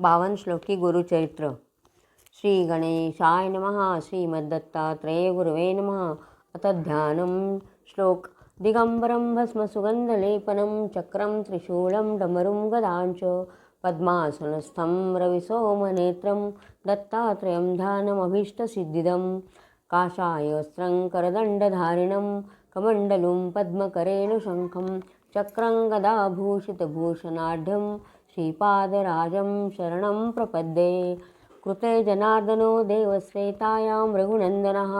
बावन श्लोकी गुरुचरित्र. श्री गणेशाय नमः श्रीमद्दत्तात्रये गुरवे नमः। अथ ध्यानं श्लोक. दिगम्बरं भस्मसुगन्धलेपनं चक्रं त्रिशूलं डमरुं गदाञ्च। पद्मासनस्थं रविसोमनेत्रं दत्तात्रयं ध्यानमभीष्टसिद्धिदं। काषायवस्त्रं करदण्डधारिणं कमण्डलुं पद्मकरेणुशङ्खं चक्रं गदाभूषितभूषणाढ्यं। श्रीपादराजं शरणं प्रपद्ये। कृते जनार्दनो देवश्वेतायां रघुनन्दनः।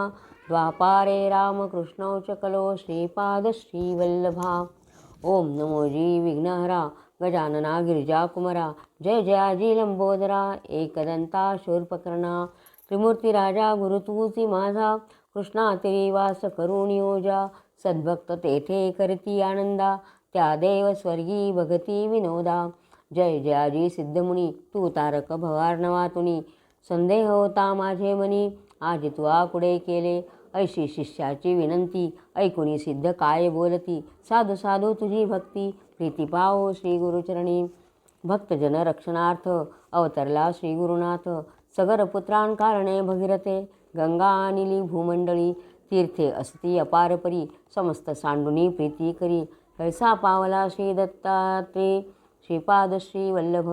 द्वापारे रामकृष्णौ च कलो श्रीपादश्रीवल्लभा। ॐ नमो जी विघ्नहरा गजानना गिरिजाकुमरा जय जयाजी लंबोदरा एकदंता शूर्पकर्णा त्रिमूर्तिराजा गुरुतूची माझा। कृष्णा करुणियोजा सद्भक्त तेथे करती आनंदा। त्या देव स्वर्गी भगती विनोदा। जय जयाजी सिद्धमुनी तू तारक भवार्णवा तुनी. संदेह होता माझे मनी आज तुआ कुडे केले. ऐशी शिष्याची विनंती ऐकुनी सिद्ध काय बोलती. साधू साधू तुझी भक्ती प्रीती पाहो श्री गुरुचरणी भक्तजन रक्षणार्थ अवतरला श्री गुरुनाथ. सगर पुत्रां कारणे भगीरथे गंगा अनिली भूमंडळी. तीर्थे असती अपारपरी समस्त सांडुनी प्रीती करी. कैसा पावला श्री दत्तात्रे श्रीपादश्री वल्लभ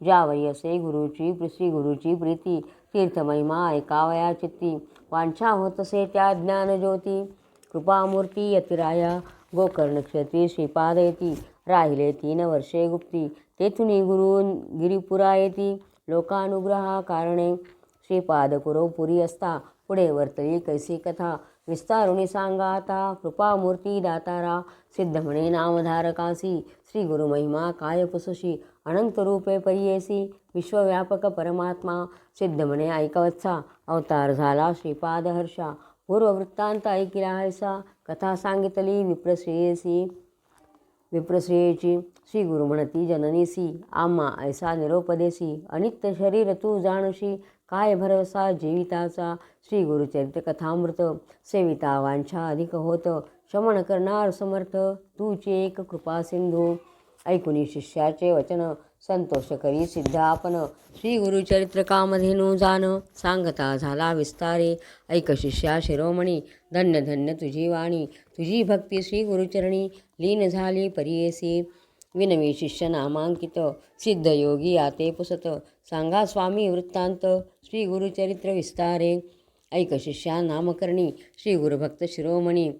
ज्यावरी गुरुची श्री गुरुची प्रीती तीर्थमहिमा ऐकावया चित्ती वांछा होतसे त्या ज्ञानज्योती. कृपामूर्ती यतिराया गोकर्ण श्रीपाद येती राहिले तीन वर्षे गुप्ती तेथुनी गुरु गिरिपुरा येती लोकानुग्रहा कारणे श्रीपाद कुरो पुरी असता पुढे वर्तली कैसी कथा विस्तारुणी सांगाता कृपामूर्ती दातारा सिद्ध म्हणे नामधारकासी श्री गुरुमहिमा काय पुसशी अनंत रूपे परियेसी विश्वव्यापक परमात्मा सिद्ध म्हणे ऐकवत्सा अवतार झाला श्रीपाद हर्षा पूर्ववृत्तांत ऐकिला हैसा कथा सांगितली विप्रश्रेयसी विप्रश्रेयेची श्री गुरु म्हणती जननीसी आम्हा ऐसा निरोपदेसी अनित्य शरीर तू जाणशी काय भरवसा जीविताचा. श्री गुरुचरित्र कथामृत. सेविता वांछा अधिक होत. शमन करणार समर्थ. तूची एक कृपा सिंधू. ऐकुनी शिष्याचे वचन. संतोष करी सिद्ध आपण श्री गुरुचरित्र कामधेनू जाण सांगता झाला विस्तारे. ऐक शिष्या शिरोमणी. धन्य धन्य तुझी वाणी. तुझी भक्ती श्री गुरुचरणी लीन झाली परियेसी विनवी शिष्य नामांकित सिद्धयोगी आते पुसत. सांगा स्वामी वृत्तांत श्री गुरुचरित्र विस्तारे. ऐक शिष्या नामकर्णी श्री गुरुभक्त शिरोमणी.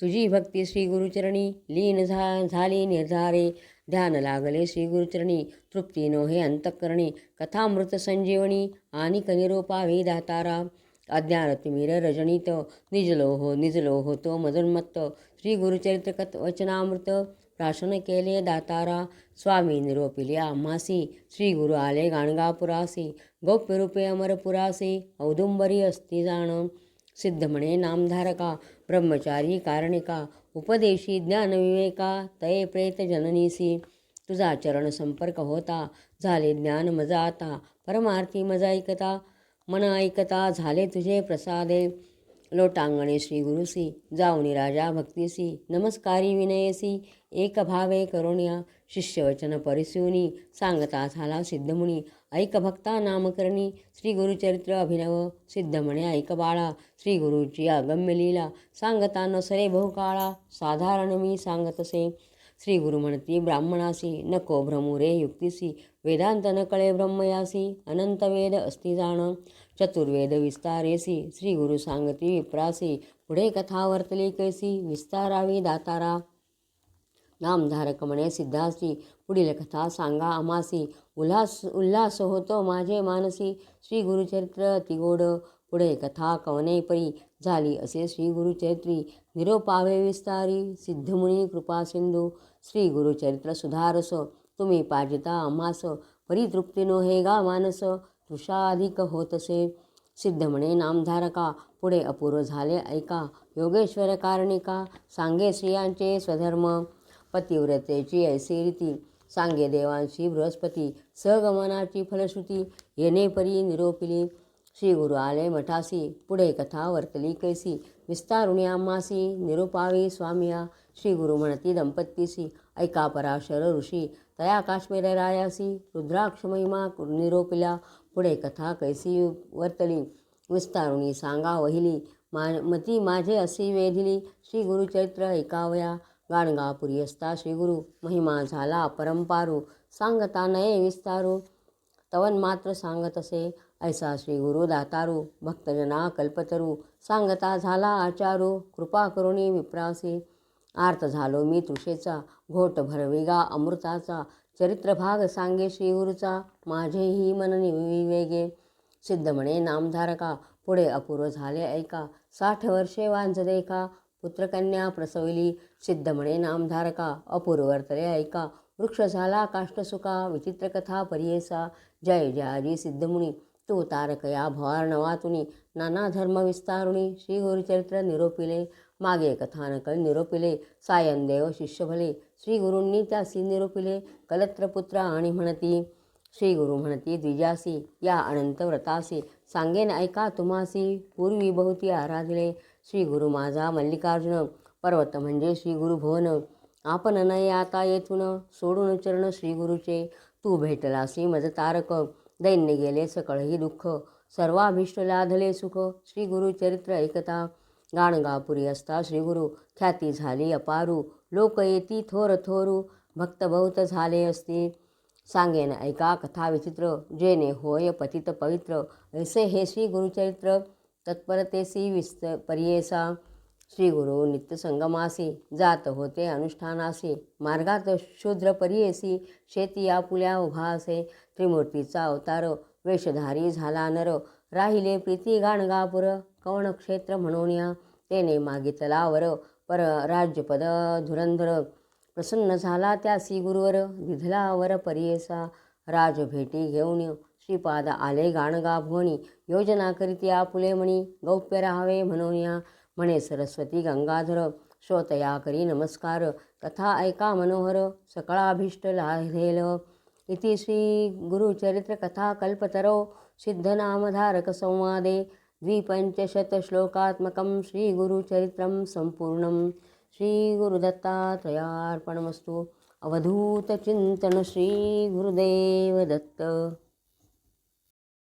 तुझी भक्ती श्री गुरुचरणी लीन झा झाली निर्धारे. ध्यान लागले श्री गुरुचरणी तृप्ती नोहे अंतकरणी. अंतःकरणी कथामृत संजीवनी आणि कनिरोपावे वेदातारा. अज्ञान तिमिर रजनीत निजलो हो निजलो होतो मदोन्मत्त. श्री गुरुचरित्र कथ वचनामृत प्राशन केले दातारा स्वामी निरोपिले आम्हासी श्री गुरु आले गाणगापुरासी गोप्यरूपे अमरपुरासी औदुंबरी असती जाण। सिद्धमणे नामधारका ब्रह्मचारी कारणिका उपदेशी ज्ञानविवेका तये प्रेत जननीसी। तुझा चरण संपर्क होता झाले ज्ञान मजा आता परमार्थी मजा ऐकता मन ऐकता झाले तुझे प्रसादे। लोटांगणे श्री गुरुसी जाऊनी राजा भक्तीसी नमस्कारी विनयसी एक भावे करुण्या शिष्यवचन परिस्युनी सांगता झाला सिद्धमुनी ऐक भक्ता नामकरणी श्री गुरुचरित्र अभिनव सिद्धमणे ऐक बाळा श्री गुरुची अगम्य लीला सांगता नसरे बहुकाळा साधारण मी सांगतसे श्री गुरु म्हणती ब्राह्मणासी नको भ्रमुरे युक्तीसी वेदांत न कळे ब्रह्मयासी अनंत वेद अस्ति जाण चतुर्वेद विस्तारेसी श्री गुरु सांगती विप्रासी पुढे कथा वर्तली कैसी विस्तारावी दातारा। नामधारक म्हणे सिद्धासी पुढील कथा सांगा आमासी उल्हास उल्हास होतो माझे मानसी श्री गुरुचरित्र तिगोड पुढे कथा कवने परी झाली असे श्री गुरुचरित्री निरोपावे विस्तारी सिद्धमुनी कृपा सिंधू श्री गुरुचरित्र सुधारस तुम्ही पाजिता आम्हास परितृप्तीनो हे गा मानस तुषाधिक होतसे. सिद्ध म्हणे नामधारका पुढे अपूर्व झाले ऐका योगेश्वर कारणिका सांगे स्त्रियांचे स्वधर्म. पतिव्रतेची ऐसी रीती सांगे देवांशी बृहस्पती सहगमनाची फलश्रुती येणे परी निरोपिली. श्री गुरु आले मठासी पुढे कथा वर्तली कैसी विस्तारुणी आम्हासी निरुपावी स्वामिया. श्री गुरु म्हणती दंपतीसी ऐका पराशर ऋषी तया काश्मीर रायासी रुद्राक्ष महिमा निरोपिला पुढे कथा कैसी वर्तली विस्तारुणी सांगा वहिली मा मती माझे असी वेधिली श्री गुरुचरित्र ऐकावया गाणगापुरी असता श्री गुरु महिमा झाला अपरंपारू सांगता नये विस्तारू तवन मात्र सांगत असे ऐसा श्री गुरु दातारू भक्तजना कल्पतरू सांगता झाला आचारू कृपा करुणी विप्रासी आर्त झालो मी तुषेचा घोट भरविगा अमृताचा चरित्रभाग सांगे श्रीगुरूचा माझेही मन विवेगे. सिद्ध म्हणे नामधारका पुढे अपूर्व झाले ऐका साठ वर्षे वांझ देखा पुत्रकन्या प्रसविली. सिद्ध म्हणे नामधारका अपूर्वर्तरे ऐका वृक्ष झाला काष्टसुका विचित्र कथा परियेसा जय जयाजी सिद्धमुनी तू तारकया भवार्णवातुनी नाना धर्म विस्तारुणी श्रीगुरुचरित्र निरोपिले. मागे कथानक निरोपिले सायनदेव शिष्यभले श्रीगुरूंनी त्यासी निरोपिले कलत्रपुत्र आणि म्हणती श्रीगुरु म्हणती द्विजासी या अनंत व्रतासी सांगेन ऐका तुम्हासी पूर्वी बहुती आराधले श्री गुरु माझा मल्लिकार्जुन पर्वत म्हणजे श्री भवन आपण नये आता येथून सोडून चरण श्रीगुरूचे तू भेटलासी मज तारक दैन्य गेले सकळही दुःख सर्वाभीष्ट लाधले सुख श्री गुरु चरित्र ऐकता गाणगापुरी असता श्रीगुरु ख्याती झाली अपारू. लोक येती थोर थोरू भक्त बहुत झाले असती. सांगेन ऐका कथा विचित्र जेने होय पतित पवित्र. ऐसे हे श्री गुरुचरित्र तत्परतेसी विस्त परियेसा. श्रीगुरु नित्यसंगमासी नित्य संगमासी जात होते अनुष्ठानासी. मार्गात शूद्र परियेसी शेती आपुल्या उभा असे त्रिमूर्तीचा अवतार वेषधारी झाला नर. राहिले प्रीती गाणगापुर. कवणक्षेत्र म्हणून या. तेने मागितलावर पर राज्यपद धुरंधर प्रसन्न झाला त्यासी गुरुवर. दिधलावर परियेसा. राज भेटी घेऊन श्रीपाद आले गाणगा भुवनी योजना करीती आपुले म्हणी. गौप्य राहावे म्हणून या. म्हणे सरस्वती गंगाधर. श्रोतया करी नमस्कार. कथा ऐका मनोहर. सकळाभीष्ट लाधेल इति श्री गुरुचरित्र कथा कल्पतरो. सिद्धनामधारक संवादे. द्विपञ्चशतश्लोकात्मकं श्रीगुरुचरित्रं सम्पूर्णं श्रीगुरुदत्तात्रयार्पणमस्तु. अवधूतचिन्तन श्रीगुरुदेवदत्त.